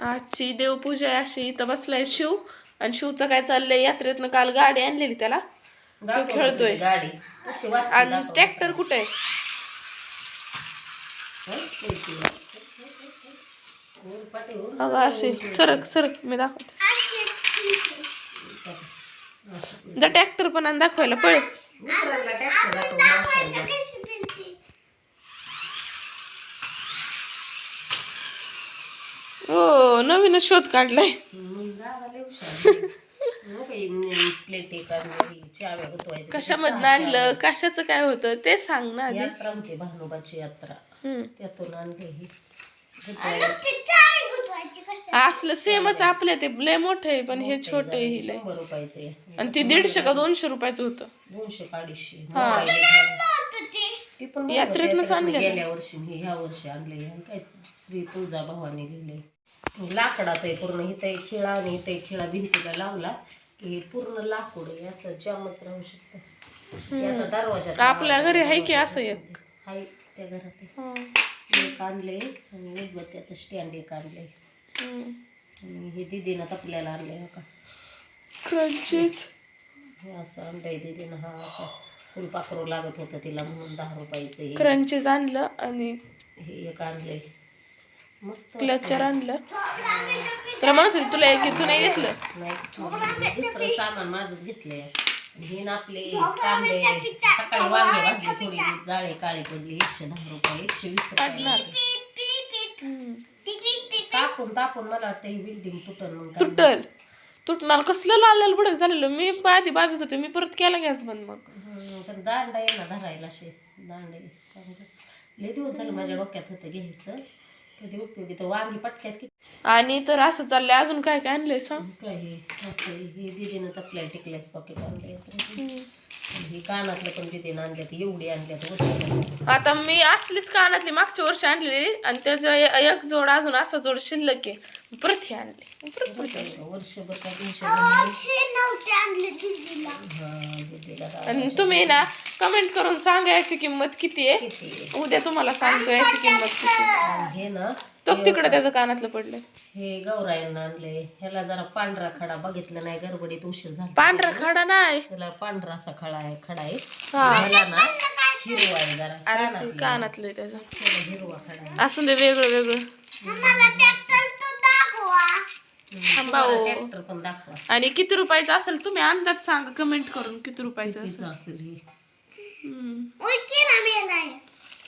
आजची देवपूजा आहे अशी इथं बसलाय शिव आणि शिवचं काय चाललंय यात्रेतनं काल गाडी आणलेली त्याला दाखव खेळतोय. गाडी वाजते आणि दाखव. ट्रॅक्टर कुठे आहे. अगं अशी सरक सरक मी दाखवते. जा ट्रॅक्टर पण आणि दाखवायला पळ माणसाला. हो नवीनच शोध काढलाय मग गावाला येऊ शकतो. मग काही न- प्लेटी काढणे, चाव्या गुतवायच्या. कशामधनं आणलं. कशाचं काय होतं ते सांग ना आधी यात्रा होती भानुबाची यात्रा हम्म. त्यातून आणली ही असलं सेमच आपल्या ते लय मोठं आहे पण हे छोटे ही रुपयाचे आणि ते दीडशे का दोनशे रुपयाचं होतं दोनशे अडीचशे हा. यात्रेतनंच यात्रेतनं आणलं ना. गेल्या वर्षी हे ह्या वर्षी आणले आणि काय श्री तुळजा भवानी लिहिले लाकडाचं आहे पूर्ण. इथं एक खिळा आणि इथं एक खिळा भिंतीला लावला की हे पूर्ण लाकूड आहे. असं जामच राहू शकतं. ते आता दरवाजात आपल्या घरी आहे की असं एक? हाय त्या घरात आहे. हं. एक आणले आणि उदबत्त्याचं स्टँड एक आणले हं. आणि हे दिदीनं आपल्याला आणले हो का क्रंचीज हे असं आणलंय दिदीनं. हा असा फुलपाखरू लागत होतं तिला म्हणून दहा रुपयाचं हे. क्रंचीज आणलं आणि हे एक आणलंय. क्लचर आणलं. तुला म्हणत होती तुला एक तू नाही घेतलं? नाही दुसरं सामान माझंच घेतलंय. आणि हे ना आपले कांदे सकाळी वांगे भाजले थोडी जाळे काळी पडली एकशे दहा रुपये एकशे वीस काढणार. तापून तापून मला वाटतं ही बिल्डिंग तुटन मग. तुटल. तुटणार कसलं लाल लाल भडक झालेलं? मी आधी बाजूत होते मी परत केला गॅस बंद मग. हम्म, पण दांडा ना धरायला असे. दांडे लय दिवस झालं माझ्या डोक्यात होतं घ्यायचं. कधी उपयोगी? तर वांगी पटक्यास की आणि तर असं चाललंय. अजून काय काय आणलंय सांग? काय हे? असं हे दिदीनं तपल्या टिकल्यास पॉकेट आणले हं. हे कानातलं पण दिदीनं आणल्यात एवढी आणल्यात आता मी असलीच कानातली मागच्या वर्षी आणलेली आणि त्याचा ए- एक जोड अजून असा जोड शिल्लक आहे. परत हे आणले. परत परत आणले. वर्षभर काय दिवशी हा दिदीला. का- आणि तुम्ही ना कमेंट करून सांगा याची किंमत किती आहे? किती आहे? उद्या तुम्हाला सांगतो याची किंमत किती आहे. आणि हे ना तो तिकडे त्याचं कानातलं पडलं हे गौरायांना आणले ह्याला जरा पांढरा खडा बघितला नाही गडबडीत उशीर झाला. पांढरा खडा नाही. त्याला पांढरा असा खडा आहे खडा आहे. हा. ह्याला ना हिरवा आहे जरा अरे ते कानातला. कानातलं त्याचं. ह्याला हिरवा खडा आहे. असून दे वेगळं वेगळं. थांबा हो. ट्रॅक्टर पण दाखवा. आणि किती रुपयाचं असेल तुम्ही अंदाज सांगा कमेंट करून किती रुपयाचं असेल. असेल हे? हम्म.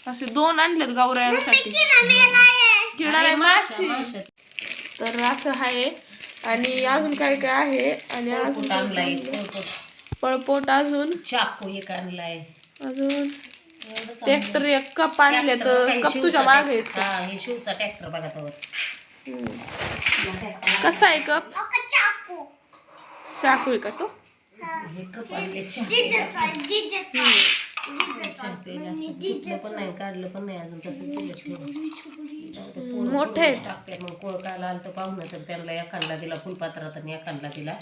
असे दोन आणलेत किडाला माशी तर असं आहे. आणि अजून काय काय आहे? आणि अजून पोळपोट आणलाय पोळपोट. पळपोट अजून? चाकू एक आणलाय. अजून? ट्रॅक्टर एक कप आणले तर कप तुझ्या मागे आहेत ट्रॅक्टर- हा हे शिवचा ट्रॅक्टर बघा तर कसा आहे कप? चाकू. आहे का तो? हे कप आणले पण नाही काढलं पण नाही अजून तसं मोठे आहेत. टाकते मग कोण काल आलं तर पाहुणं तर त्यांना एखादला दिला फुलपात्रात आणि एखादला दिला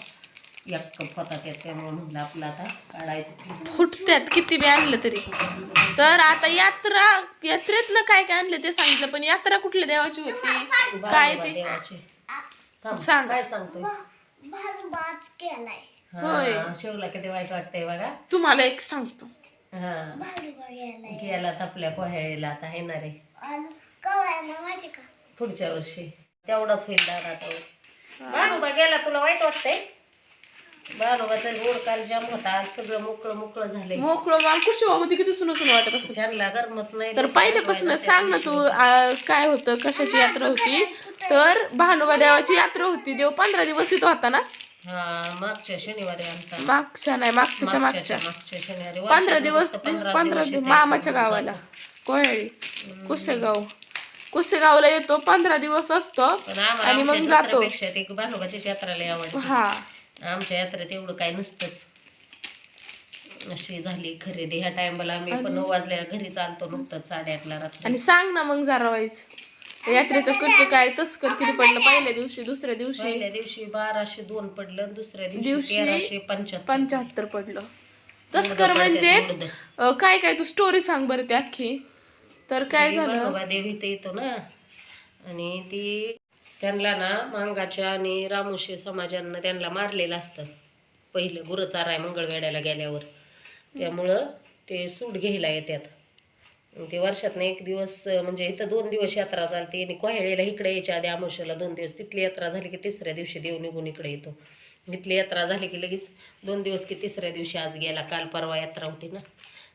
एक कप होता त्यात त्यामुळे म्हटलं आपलं आता काढायचं फुटत्यात किती बी आणलं तरी तर आता यात्रा यात्रेतनं काय काय आणलं ते सांगितलं पण यात्रा कुठल्या देवाची होती काय ते सांग. काय सांगतोय होय. हा शिवला किती वाईट वाटतंय बघा तुम्हाला एक सांगतो हा. गेला तपल्या कोह्याला आता येणार आहे पुढच्या वर्षी. तेवढाच होईल दादा तो. बाळूबा गेला तुला वाईट वाटतंय? बाळूबाचा गोड काल जाम होता. आज सगळं मोकळं मोकळं झालंय. मोकळं माल कुशवामध्ये किती सुन सुन वाटत असेल. त्यांना गरमत नाही. तर पहिल्यापासून सांग ना तू आ, काय होतं? कशाची यात्रा होती? तर भानुबा देवाची यात्रा होती. देव पंधरा दिवस इथं होता ना? मागच्या शनिवारी मागच्या नाही मागच्याच्या मागच्या मागच्या. शनिवारी. पंधरा दिवस पंधरा दिवस मामाच्या गावाला. कोयाळी कुसेगाव. कुसेगावला येतो पंधरा दिवस असतो. आणि मग जातो. ते आवडते हा. आमच्या यात्रेत एवढं काय नसतंच. अशी झाली खरेदी. ह्या टायमाला आम्ही पण नऊ वाजल्या घरी चालतो नुकतंच साडेआठला रात्री. आणि सांग ना मग जरा वाईच यात्रेचं कट काय? तस्कर किती पडलं? पहिल्या दिवशी दुसऱ्या दिवशी? पहिल्या दिवशी बाराशे दोन पडलं दुसऱ्या दिवशी दिवशी तेराशे पंच्याहत्तर. पंच्याहत्तर पडलं. तस्कर म्हणजे अं, काय काय? तू स्टोरी सांग बरं ती अख्खी. तर काय झालं? देव इथे येतो ना. आणि ती त्यांना ना मांगाच्या आणि रामुशी समाजानं त्यांना मारलेलं असतं. पहिलं गुरं चाराय मंगळवेड्याला गेल्यावर. त्यामुळं ते सूट घ्यायला येतात. ते वर्षातनं एक दिवस म्हणजे इथं दोन दिवस यात्रा चालते. आणि कोहेळेला इकडे यायच्या आधी आमोशाला दोन दिवस. तिथली यात्रा झाली की तिसऱ्या दिवशी देव निघून इकडे येतो. इथली यात्रा झाली की लगेच दोन दिवस की तिसऱ्या दिवशी आज गेला. काल परवा यात्रा होती ना.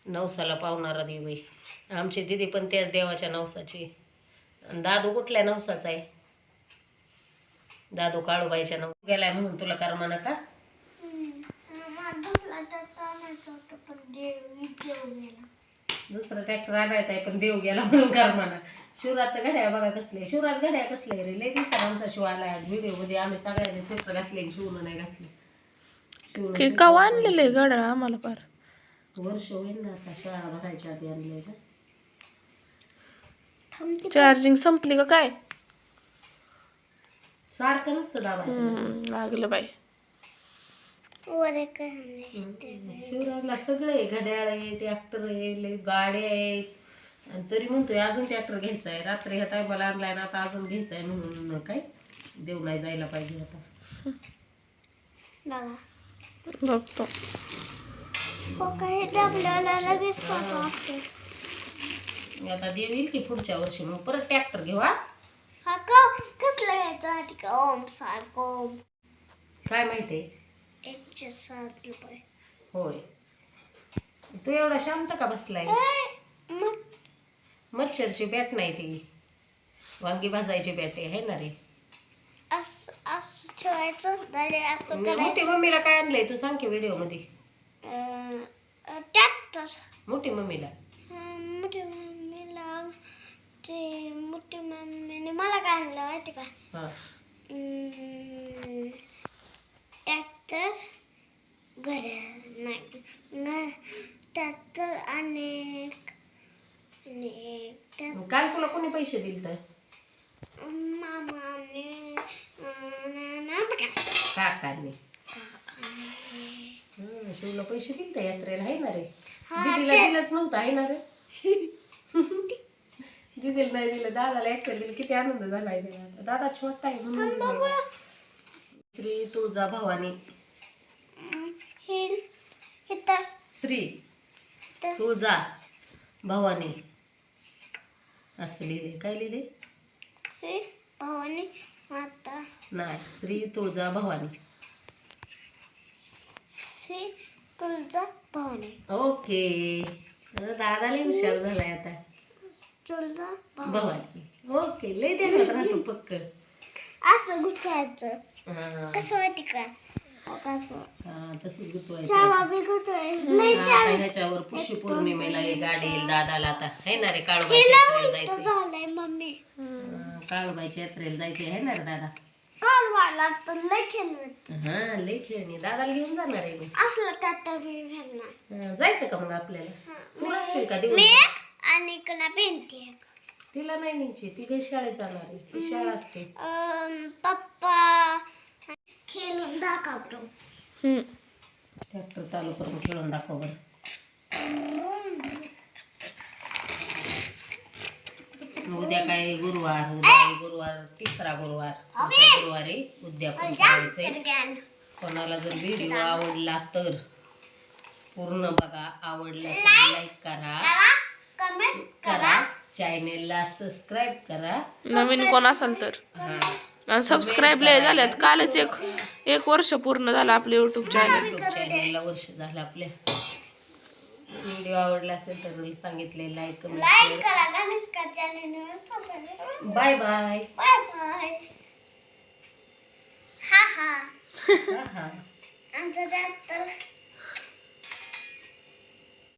नवसाला पावणारा देव आहे. आमची दिदी पण त्याच देवाच्या नवसाची आणि दादू कुठल्या नवसाचा आहे? दादू काळूबाईच्या नव गेलाय म्हणून तुला करमाना का दुसरा ट्रॅक्टर आणायचा आहे पण देव गेला म्हणून करमाना शिवराजचं घड्या बघा कसले शिवराज घड्या कसले रे? लय दिवसाला आमचा शिव आलाय आज व्हिडिओमध्ये. आम्ही सगळ्यांनी स्वेटर घातले शिवनं नाही घातले. शिवनं की स्वेटर कवा आणलेलं आहे गडळ आम्हाला फार? वर्ष होईल ना आता शाळा भरायच्या आधी आणलंय ना. चार्जिंग संपली का काय? सारखं नसतं दाबायचं. हम्म, लागलं बाई. शिवराजला सगळं आहे घड्याळ आहे ट्रॅक्टर आहे लय गाड्या आहेत. आणि तरी म्हणतोय अजून ट्रॅक्टर घ्यायचा आहे. रात्री ह्या टायमाला आणलाय ना आता अजून घ्यायचा आहे म्हणून काय? देव नाही जायला पाहिजे आता. बघतो. आता देव येईल की पुढच्या वर्षी. मग परत ट्रॅक्टर घेऊ हा? कसलं घ्यायचं? काय माहितीये एकशे सात रुपये. होय. तू एवढा शांत का बसलाय? मग? मच्छरची बॅट नाही ती. वांगी भाजायची बॅट आहे ना रे? मोठी मम्मीला काय आणलंय? तू सांग की व्हिडिओमध्ये ट्रॅक्टर. मोठी मम्मीला? मोठी मम्मीला ते मोठी मम्मीने मला काय आणलं माहिती का हा ट्रॅक्टर घड्याळ नाही घ- ट्रॅक्टर आणि आणि त्या मग काल तुला कोणी पैसे दिले तर मामाने बघा. काकांनी. हं, शिवला पैसे दिले तर यात्रेला आहे ना रे? हा, दीदीला ते- दिलंच नव्हतं आहे ना रे? दीदीला नाही दिलं दादाला एकट्या दिलं किती आनंद झाला आहे त्याला. दादा छोटा आहे म्हणून दिलं. श्री तुळजा भवानी अं, हे इथं श्री तुळजा भवानी. असं लिहिले काय लिहिले श्री भवानी माता. नाही श्री तुळजा भवानी. श्री तुळजा भवानी. ओके. दादाला हुशार झालाय आता. तुळजा भवानी. भवानी. ओके लय देण्यात राहतो पक्क. असं गुंतवायचं हा. कसं माहिती का? हो, तसंच गुतवायचं. आता ह्याच्यावर पुष्य पौर्णिमेला हे गाडी येईल दादाला आता है ना रे काळूबाईच्या यात्रेला जायचंय. झालंय मम्मी. हा, काळूबाईच्या यात्रेला जायचंय है ना रे दादा? कालवाला तर लय खेळत हा लय खेळणी दादाला घेऊन जाणार आहे मी. असलं हा, जायचं का मग आपल्याला? तू राहशील का दिवस आणि इकडं पेंटी तिला नाही न्यायची ती काही शाळेत जाणार आहे. ती शाळा असते. पप्पा हम्म. ट्रॅक्टर चालू करून खेळून दाखव बरं. उद्या काय गुरुवार उद्या गुरुवार तिसरा गुरुवार गुरुवारी करायचंय ज्ञान कोणाला जर व्हिडिओ आवडला तर पूर्ण बघा आवडला तर लाईक करा. कमेंट करा. चॅनेलला सबस्क्राईब करा. नवीन कोण असेल तर. हा. आणि सबस्क्राईब लय झाल्यात. कालच एक एक वर्ष पूर्ण झालं आपलं युट्यूब चॅनल युट्यूब चॅनेलला वर्ष झालं आपल्या. व्हिडिओ आवडला असेल तर सांगितले like comment channel bye bye bye bye हा हा. हा हा.